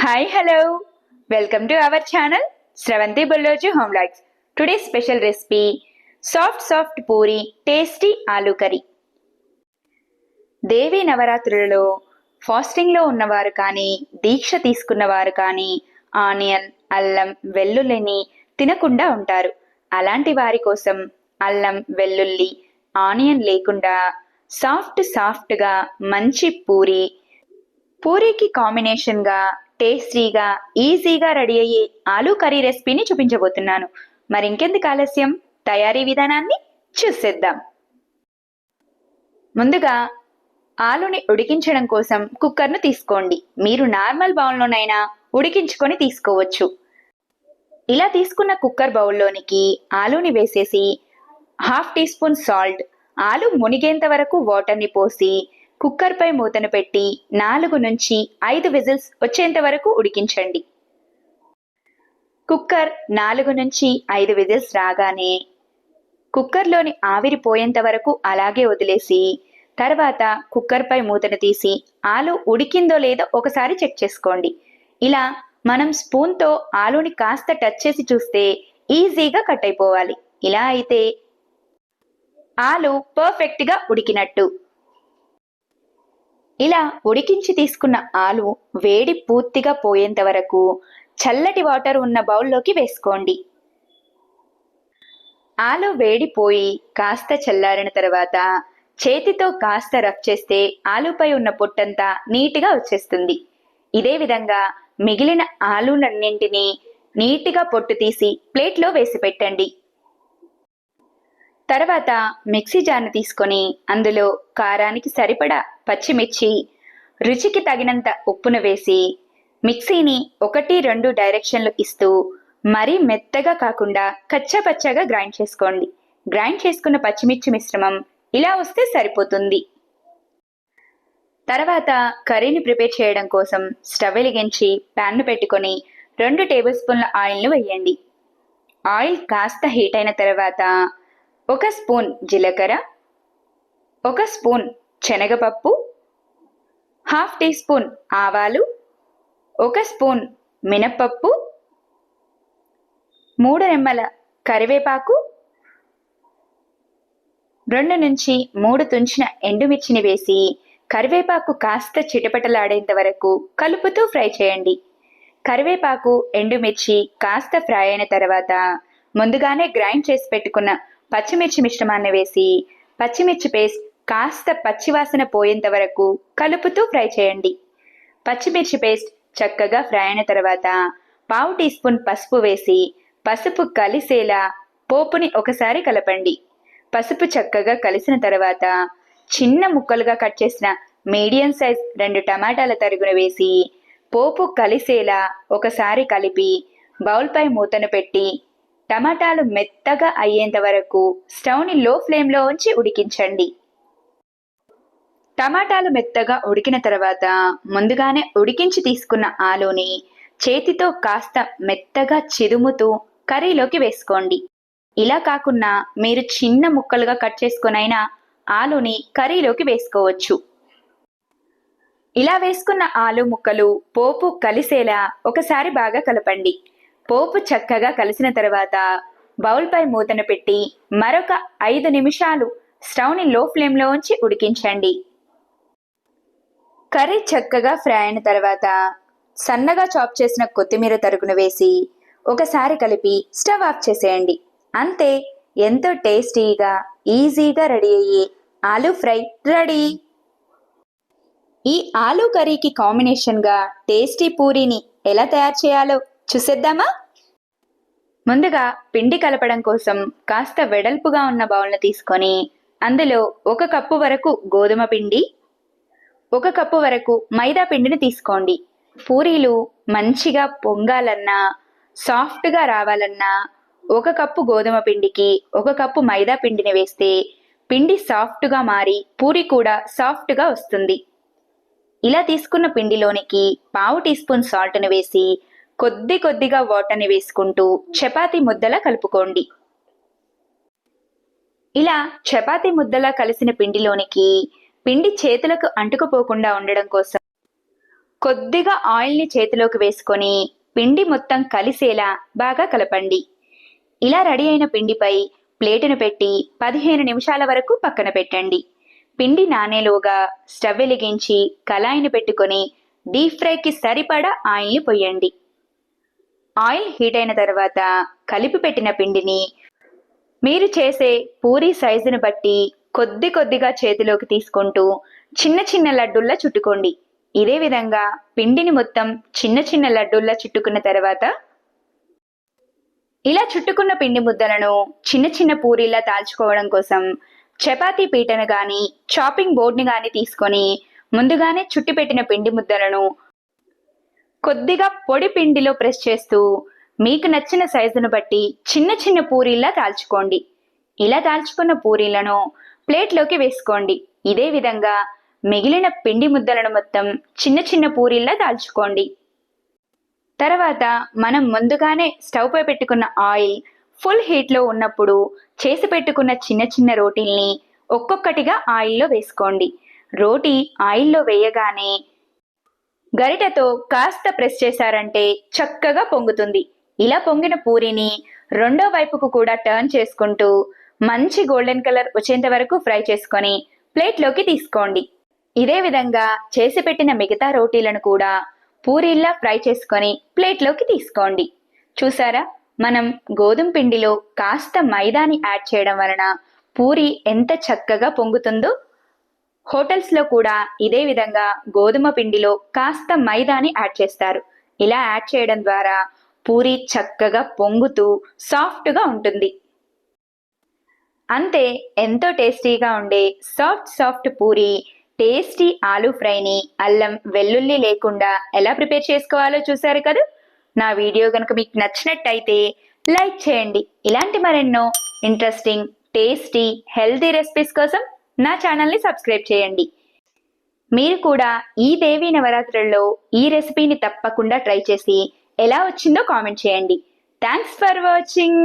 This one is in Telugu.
Hi hello welcome to our channel Sravanthi Bolloju home likes today special recipe soft soft puri tasty aloo curry Devi నవరాత్రులలో ఫాస్టింగ్లో ఉన్నవారు కానీ దీక్ష తీసుకున్నవారు కానీ ఆనియన్ అల్లం వెల్లుల్లిని తినకుండా ఉంటారు. అలాంటి వారి కోసం అల్లం వెల్లుల్లి ఆనియన్ లేకుండా సాఫ్ట్ సాఫ్ట్గా మంచి పూరి పూరీకి కాంబినేషన్గా టేస్టీగా ఈజీగా రెడీ అయ్యే ఆలూ కర్రీ రెసిపీని చూపించబోతున్నాను. మరి ఇంకెందుకు ఆలస్యం? తయారీ విధానాన్ని చూసేద్దాం. ముందుగా ఆలుని ఉడికించడం కోసం కుక్కర్ను తీసుకోండి. మీరు నార్మల్ బౌల్లోనైనా ఉడికించుకొని తీసుకోవచ్చు. ఇలా తీసుకున్న కుక్కర్ బౌల్లోనికి ఆలూని వేసేసి హాఫ్ టీ స్పూన్ సాల్ట్ ఆలు మునిగేంత వరకు వాటర్ని పోసి కుక్కర్పై మూతను పెట్టి నాలుగు నుంచి ఐదు విజిల్స్ వచ్చేంత వరకు ఉడికించండి. కుక్కర్ నాలుగు నుంచి ఐదు విజిల్స్ రాగానే కుక్కర్లోని ఆవిరి పోయేంత వరకు అలాగే వదిలేసి తర్వాత కుక్కర్పై మూతను తీసి ఆలు ఉడికిందో లేదో ఒకసారి చెక్ చేసుకోండి. ఇలా మనం స్పూన్తో ఆలుని కాస్త టచ్ చేసి చూస్తే ఈజీగా కట్ అయిపోవాలి. ఇలా అయితే ఆలు పర్ఫెక్ట్గా ఉడికినట్టు. ఇలా ఉడికించి తీసుకున్న ఆలు వేడి పూర్తిగా పోయేంత వరకు చల్లటి వాటర్ ఉన్న బౌల్లోకి వేసుకోండి. ఆలు వేడిపోయి కాస్త చల్లారిన తర్వాత చేతితో కాస్త రఫ్ చేస్తే ఆలుపై ఉన్న పొట్టంతా నీట్గా వచ్చేస్తుంది. ఇదే విధంగా మిగిలిన ఆలులన్నింటినీ నీట్గా పొట్టు తీసి ప్లేట్లో వేసి పెట్టండి. తర్వాత మిక్సీ జార్ను తీసుకొని అందులో కారానికి సరిపడా పచ్చిమిర్చి రుచికి తగినంత ఉప్పును వేసి మిక్సీని ఒకటి రెండు డైరెక్షన్లు ఇస్తూ మరీ మెత్తగా కాకుండా కచ్చపచ్చగా గ్రైండ్ చేసుకోండి. గ్రైండ్ చేసుకున్న పచ్చిమిర్చి మిశ్రమం ఇలా వస్తే సరిపోతుంది. తర్వాత కర్రీని ప్రిపేర్ చేయడం కోసం స్టవ్ వెలిగించి ప్యాన్ను పెట్టుకొని రెండు టేబుల్ స్పూన్ల ఆయిల్ను వేయండి. ఆయిల్ కాస్త హీట్ అయిన తర్వాత ఒక స్పూన్ జీలకర్ర ఒక స్పూన్ శనగపప్పు హాఫ్ టీ స్పూన్ ఆవాలు ఒక స్పూన్ మినప్పప్పు మూడు రెమ్మల కరివేపాకు రెండు నుంచి మూడు తుంచిన ఎండుమిర్చిని వేసి కరివేపాకు కాస్త చిటపటలాడేంత వరకు కలుపుతూ ఫ్రై చేయండి. కరివేపాకు ఎండుమిర్చి కాస్త ఫ్రై అయిన తర్వాత ముందుగానే గ్రైండ్ చేసి పెట్టుకున్న పచ్చిమిర్చి మిశ్రమాన్ని వేసి పచ్చిమిర్చి పేస్ట్ కాస్త పచ్చివాసన పోయేంత వరకు కలుపుతూ ఫ్రై చేయండి. పచ్చిమిర్చి పేస్ట్ చక్కగా ఫ్రై అయిన తర్వాత పావు టీ స్పూన్ పసుపు వేసి పసుపు కలిసేలా పోపుని ఒకసారి కలపండి. పసుపు చక్కగా కలిసిన తర్వాత చిన్న ముక్కలుగా కట్ చేసిన మీడియం సైజ్ రెండు టమాటాల తరుగును వేసి పోపు కలిసేలా ఒకసారి కలిపి బౌల్పై మూతను పెట్టి టమాటాలు మెత్తగా అయ్యేంత వరకు స్టవ్ని లో ఫ్లేమ్లో ఉంచి ఉడికించండి. టమాటాలు మెత్తగా ఉడికిన తర్వాత ముందుగానే ఉడికించి తీసుకున్న ఆలుని చేతితో కాస్త మెత్తగా చిదుముతూ కర్రీలోకి వేసుకోండి. ఇలా కాకుండా మీరు చిన్న ముక్కలుగా కట్ చేసుకునైనా ఆలుని కర్రీలోకి వేసుకోవచ్చు. ఇలా వేసుకున్న ఆలు ముక్కలు పోపు కలిసేలా ఒకసారి బాగా కలపండి. పోపు చక్కగా కలిసిన తర్వాత బౌల్పై మూతను పెట్టి మరొక ఐదు నిమిషాలు స్టవ్ని లో ఫ్లేమ్లో ఉంచి ఉడికించండి. కర్రీ చక్కగా ఫ్రై అయిన తర్వాత సన్నగా చాప్ చేసిన కొత్తిమీర తరుగును వేసి ఒకసారి కలిపి స్టవ్ ఆఫ్ చేసేయండి. అంతే ఎంతో టేస్టీగా ఈజీగా రెడీ అయ్యే ఆలూ ఫ్రై రెడీ. ఈ ఆలూ కర్రీకి కాంబినేషన్గా టేస్టీ పూరీని ఎలా తయారు చేయాలో చూసేద్దామా? ముందుగా పిండి కలపడం కోసం కాస్త వెడల్పుగా ఉన్న బౌల్ను తీసుకొని అందులో ఒక కప్పు వరకు గోధుమ పిండి ఒక కప్పు వరకు మైదా పిండిని తీసుకోండి. పూరీలు మంచిగా పొంగాలన్నా సాఫ్ట్గా రావాలన్నా ఒక కప్పు గోధుమ పిండికి ఒక కప్పు మైదా పిండిని వేస్తే పిండి సాఫ్ట్గా మారి పూరి కూడా సాఫ్ట్గా వస్తుంది. ఇలా తీసుకున్న పిండిలోనికి పావు టీ స్పూన్ సాల్ట్ని వేసి కొద్ది కొద్దిగా వాటర్ని వేసుకుంటూ చపాతి ముద్దలా కలుపుకోండి. ఇలా చపాతి ముద్దలా కలిసిన పిండిలోనికి పిండి చేతులకు అంటుకుపోకుండా ఉండడం కోసం కొద్దిగా ఆయిల్ని చేతిలోకి వేసుకొని పిండి మొత్తం కలిసేలా బాగా కలపండి. ఇలా రెడీ అయిన పిండిపై ప్లేటును పెట్టి పదిహేను నిమిషాల వరకు పక్కన పెట్టండి. పిండి నానేలోగా స్టవ్ వెలిగించి కళాయిని పెట్టుకొని డీప్ ఫ్రైకి సరిపడా ఆయిల్ని పొయ్యండి ఆయిల్ హీట్ అయిన తర్వాత కలిపి పెట్టిన పిండిని మీరు చేసే పూరి సైజును బట్టి కొద్ది కొద్దిగా చేతిలోకి తీసుకుంటూ చిన్న చిన్న లడ్డుల్లా చుట్టుకోండి. ఇదే విధంగా పిండిని మొత్తం చిన్న చిన్న లడ్డుల్లా చుట్టుకున్న తర్వాత ఇలా చుట్టుకున్న పిండి ముద్దలను చిన్న చిన్న పూరీలా తాల్చుకోవడం కోసం చపాతీ పీటను కానీ చాపింగ్ బోర్డ్ని కానీ తీసుకొని ముందుగానే చుట్టి పెట్టిన పిండి ముద్దలను కొద్దిగా పొడి పిండిలో ప్రెస్ చేస్తూ మీకు నచ్చిన సైజును బట్టి చిన్న చిన్న పూరీల్లా కాల్చుకోండి. ఇలా కాల్చుకున్న పూరీలను ప్లేట్లోకి వేసుకోండి. ఇదే విధంగా మిగిలిన పిండి ముద్దలను మొత్తం చిన్న చిన్న పూరీల్లా కాల్చుకోండి. తర్వాత మనం ముందుగానే స్టవ్పై పెట్టుకున్న ఆయిల్ ఫుల్ హీట్లో ఉన్నప్పుడు చేసి పెట్టుకున్న చిన్న చిన్న రోటీల్ని ఒక్కొక్కటిగా ఆయిల్లో వేసుకోండి. రోటీ ఆయిల్లో వేయగానే గరిటతో కాస్త ప్రెస్ చేశారంటే చక్కగా పొంగుతుంది. ఇలా పొంగిన పూరిని రెండో వైపుకు కూడా టర్న్ చేసుకుంటూ మంచి గోల్డెన్ కలర్ వచ్చేంత వరకు ఫ్రై చేసుకొని ప్లేట్లోకి తీసుకోండి. ఇదే విధంగా చేసి పెట్టిన మిగతా రోటీలను కూడా పూరీల్లా ఫ్రై చేసుకొని ప్లేట్లోకి తీసుకోండి. చూసారా? మనం గోధుమ పిండిలో కాస్త మైదాని యాడ్ చేయడం వలన పూరి ఎంత చక్కగా పొంగుతుందో హోటల్స్లో కూడా ఇదే విధంగా గోధుమ పిండిలో కాస్త మైదాని యాడ్ చేస్తారు. ఇలా యాడ్ చేయడం ద్వారా పూరి చక్కగా పొంగుతూ సాఫ్ట్గా ఉంటుంది. అంతే ఎంతో టేస్టీగా ఉండే soft soft puri tasty aloo ఫ్రైని అల్లం వెల్లుల్లి లేకుండా ఎలా ప్రిపేర్ చేసుకోవాలో చూసారు కదా? నా వీడియో కనుక మీకు నచ్చినట్టయితే లైక్ చేయండి. ఇలాంటి మరెన్నో ఇంట్రెస్టింగ్ టేస్టీ హెల్తీ రెసిపీస్ కోసం నా ఛానల్ని సబ్స్క్రైబ్ చేయండి. మీరు కూడా ఈ దేవి నవరాత్రుల్లో ఈ రెసిపీని తప్పకుండా ట్రై చేసి ఎలా వచ్చిందో కామెంట్ చేయండి. Thanks for watching